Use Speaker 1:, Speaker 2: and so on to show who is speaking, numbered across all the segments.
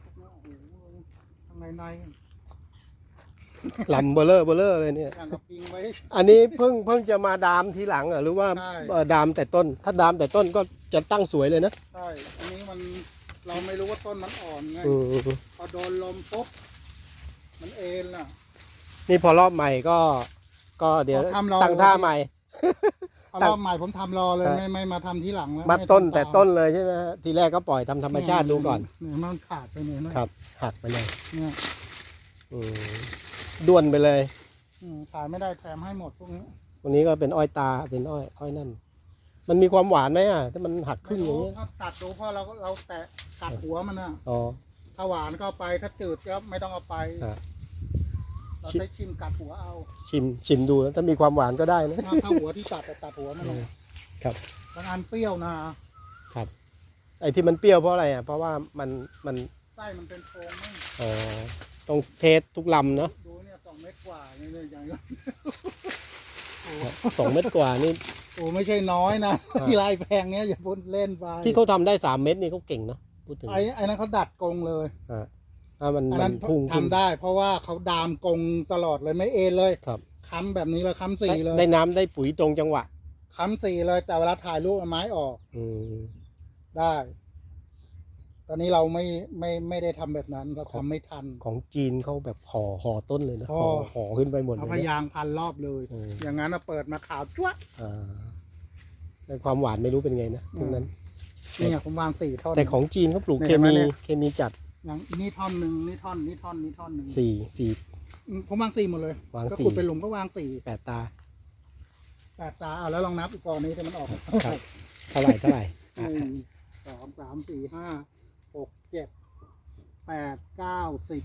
Speaker 1: โอ้โหข้างในใน
Speaker 2: ลำเบลเลอร์เบลเลอร์เลยเนี่ย
Speaker 1: อย่างกับปิงไว้
Speaker 2: อันนี้เพิ่งเพิ่งจะมาดามทีหลังเหรอหรือว่า
Speaker 1: ใช่
Speaker 2: เอ่อดามแต่ต้น ถ้าดามแต่ต้นก็จะตั้งสวยเลยนะ
Speaker 1: ใช่อันนี้มันเราไม่รู้ว่าต้นมันอ่อนไง
Speaker 2: อืม
Speaker 1: พอโดนลมปุ๊บ มันเอ็นน่ะ
Speaker 2: นี่พอรอบใหม่ก็ ก็เดี๋ยว
Speaker 1: พอทำรอ
Speaker 2: ตั้งท่าใหม่
Speaker 1: เอา
Speaker 2: ตั้
Speaker 1: รง
Speaker 2: อบ
Speaker 1: ใหม่ผมทำรอเลย
Speaker 2: เออ
Speaker 1: ไม่ไม่มาทำที่หลังแล้ว
Speaker 2: มา
Speaker 1: ไม่
Speaker 2: ต้น
Speaker 1: ทำ
Speaker 2: แต่
Speaker 1: ตาม
Speaker 2: ต้นเลยใช่ไหมฮะทีแรกก็ปล่อยทำธรรมชาติดูก่อน
Speaker 1: เนี่ยมันขาดไปเนี่ยนะครับ
Speaker 2: หักไปเลย
Speaker 1: เนี่ย
Speaker 2: อืมด้วนไปเลย
Speaker 1: อืมขายไม่ได้แถมให้หมดพวกนี้
Speaker 2: วันนี้ก็เป็นอ้อยตาเป็นอ้อยอ้อยนั่น มันมีความหวานไหมอะถ้ามันหักครึ่งอย่าง
Speaker 1: ไม่
Speaker 2: เงี้ย
Speaker 1: ถ้าตัดดูเพราะเราเราแตะตัดหัวมันน่ะ
Speaker 2: อ๋อ
Speaker 1: ถ้าหวานก็เอาไปถ้าจืดก็ไม่ต้องเอาไป
Speaker 2: ครับ
Speaker 1: เราใช้ชิมกัดหัวเอา
Speaker 2: ชิมชิมดูถ้ามีความหวานก็ได้นะ
Speaker 1: ถ้าถ้าหัวที่ตัดแต่ตัดหัวมันออก
Speaker 2: ครับ
Speaker 1: บางอันเปรี้ยวนะ
Speaker 2: ไอ้ที่มันเปรี้ยวเพราะอะไรอะเพราะว่ามันมัน
Speaker 1: ไส้มันเป็นโฟมมั้ง
Speaker 2: อ๋อต้องเทสทุกลำเนาะ
Speaker 1: ดูเนี่ยสองเม็ดกว่าเนี่ยเนี่ยอย่างนี้โอ้
Speaker 2: สองเม็ดกว่านี่
Speaker 1: โหไม่ใช่น้อยนะ
Speaker 2: ครับ
Speaker 1: ที่ลายแพงเนี้ยอย่าพูดเล่นไป
Speaker 2: ที่เขาทำได้สามเม็ดนี่เขาเก่งเนาะพูดถึง
Speaker 1: ไอ้ไอ้นั้นเขาดัดกรงเลย
Speaker 2: อ่า อ่ามัน
Speaker 1: อัน
Speaker 2: มั
Speaker 1: นั้นน
Speaker 2: พุ่งขึ้น
Speaker 1: ทำได้ เพราะว่าเขาดามกรงตลอดเลยไม่เอ็นเลย
Speaker 2: ครับ
Speaker 1: ค้ำแบบนี้เลยค้ำสี
Speaker 2: ได้
Speaker 1: เลย
Speaker 2: ได้น้ำได้ปุ๋ยตรงจังหวะ
Speaker 1: ค้ำสีเลย แต่เวลาถ่ายรูปเอาไม้ออก
Speaker 2: อืม
Speaker 1: ได้ ตอนนี้เราไม่ไม่ไม่ได้ทำแบบนั้น เรา
Speaker 2: ครั
Speaker 1: ทำ
Speaker 2: บ
Speaker 1: ไม่ทัน
Speaker 2: ของจีนเขาแบบห่อห่อต้นเลยนะ
Speaker 1: ห่
Speaker 2: ห่
Speaker 1: อ
Speaker 2: อห่อขึ้นไปหมดเล
Speaker 1: เอา
Speaker 2: ย
Speaker 1: พ
Speaker 2: นะ
Speaker 1: ยางพันรอบเลย
Speaker 2: อืม
Speaker 1: อย่างนั้นนะเปิดมาขาวจ้วะ
Speaker 2: อ่าแต่ความหวานไม่รู้เป็นไงนะพวกนั้น
Speaker 1: เนี่ยผมวางสี่ท่อน
Speaker 2: แต่ของจีนเขาปลูก
Speaker 1: เนี่ย
Speaker 2: เค
Speaker 1: เห็นไหม
Speaker 2: มี
Speaker 1: เนี่ย
Speaker 2: เคมีจัด
Speaker 1: อย่างนี่ท่อนหนึ่งนี่ท่อนนี่ท่อนนี่ท่อนหนึ่ง
Speaker 2: สี่สี่
Speaker 1: อืมผมวางสี่หมดเลย
Speaker 2: วาง
Speaker 1: ก็
Speaker 2: สี่
Speaker 1: ขุดเป็นหลุมก็วางสี่
Speaker 2: แปดตา
Speaker 1: แปดตาเอาแล้วลองนับอีกกองนี้ที่มันออก
Speaker 2: ครับ เท่าไหร่เท่าไหร่
Speaker 1: ห
Speaker 2: อะ
Speaker 1: นึ่งสองสามสี่ห้าหกเจ็ดแปดเก้าสิบ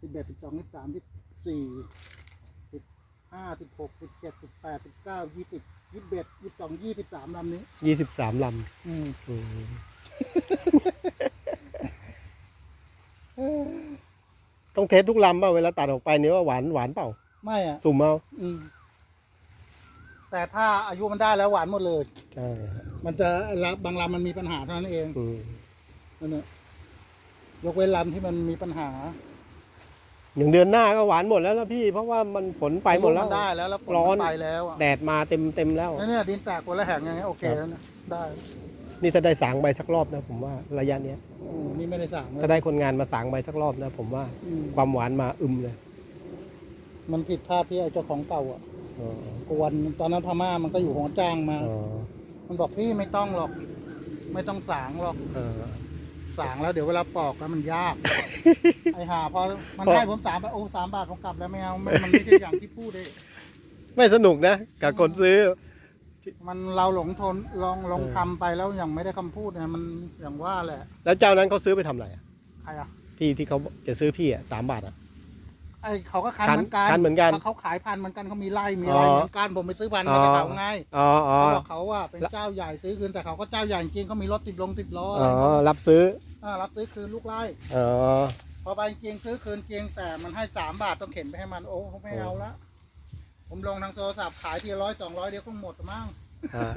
Speaker 1: สิบเอ็ดสิบสองสิบสามสิบสี่สิบห้าสิบหกสิบเจ็ดสิบแปดสิบเก้ายี่สิบยี่สิบเอ็ดยี่สิบสองยี่สิบสามลำนี้
Speaker 2: ยี่สิบสามล
Speaker 1: อืมำ
Speaker 2: อืม ต้องเทสทุกลำเปล่าเวลาตัดออกไปเนี่ยว่าหวานหวานเปล่า
Speaker 1: ไม่อะ
Speaker 2: สุ่มเอา
Speaker 1: อืมแต่ถ้าอายุมันได้แล้วหวานหมดเลย
Speaker 2: ใช่ฮะ
Speaker 1: มันจะละบางลำมันมีปัญหาเท่านั้นเอง
Speaker 2: อืม
Speaker 1: นั่นแหละยกเว้นลำที่มันมีปัญหา
Speaker 2: อย่างเดือนหน้าก็หวานหมดแล้วนะพี่ เพราะว่ามันฝนไปหมดแล้ว
Speaker 1: นได้แล้วแล้วฝน
Speaker 2: ร้อน
Speaker 1: มันไปแล้วอะ
Speaker 2: แดดมาเต็มเต็มแล้ว
Speaker 1: แล้วเนี่ยดินแตกคนละแห่งอย่างเงี้ยโอเค
Speaker 2: ครับ
Speaker 1: แล้วนะได้
Speaker 2: นี่ถ้าได้สางใบสักรอบนะผมว่าระยะเนี้ย
Speaker 1: โอ้นี่ไม่ได้สั่งนะ
Speaker 2: ถ้าได้คนงานมาสางใบสักรอบนะผมว่า
Speaker 1: อืม
Speaker 2: ความหวานมาอึมเลย
Speaker 1: มันผิดพลาดที่ไอ้เจ้าของเก่าอะ
Speaker 2: อ๋อก
Speaker 1: วนตอนนั้นพม่ามันก็อยู่ของจ้างมา
Speaker 2: อ๋อ
Speaker 1: มันบอกพี่ไม่ต้องหรอก ไม่ต้องสางหรอก
Speaker 2: เออ
Speaker 1: สางแล้วเดี๋ยวเวลาปอกแล้วมันยาก ไอ้ห่าพอมัน
Speaker 2: พอ
Speaker 1: ให้ผมสามบาทโอ้สามบาทผมกลับแล้วไม่เอามันมันไม่ใช่อย่างที่พูดเลย
Speaker 2: ไม่สนุกนะกับคนซื้อ
Speaker 1: มันเราหลงทนลองลอง
Speaker 2: เออ
Speaker 1: ทำไปแล้วอย่างไม่ได้คำพูดเนี่ยมันอย่างว่าแหละ
Speaker 2: แล้วเจ้านั้นเขาซื้อไปทำอะไรอะ
Speaker 1: ใครอะ
Speaker 2: ที่ที่เขาจะซื้อพี่อะสามบาทอะ
Speaker 1: ไอ้เขาก็คัน
Speaker 2: คัน
Speaker 1: เหมือนกัน
Speaker 2: คันเหมือนกัน
Speaker 1: เขาขายพันธุ์เหมือนกันเขามีไร่มีอะไร
Speaker 2: อ๋อ
Speaker 1: เหมือนกันผมไปซื้อพันธุ์มาจากเขาไง
Speaker 2: อ๋ออ๋อ
Speaker 1: เขาบอกเขาว่าเป็นเจ้าใหญ่ซื้อคืนแต่เขาก็เจ้าใหญ่จริงเขามีรถติดลงติดล้อ
Speaker 2: อ๋อรับซื้อ
Speaker 1: อ่ารับซื้อคืนลูกไร่
Speaker 2: อ๋อ
Speaker 1: พอไปจริงซื้อคืนจริงแต่มันให้สามบาทต้องเข็นไปให้มันโอ้เขาไม่เอาละ ผมลงทางโทรศัพท์ขายทีร้อยสองร้อยเดียวก็หมดมั้ง
Speaker 2: อ่า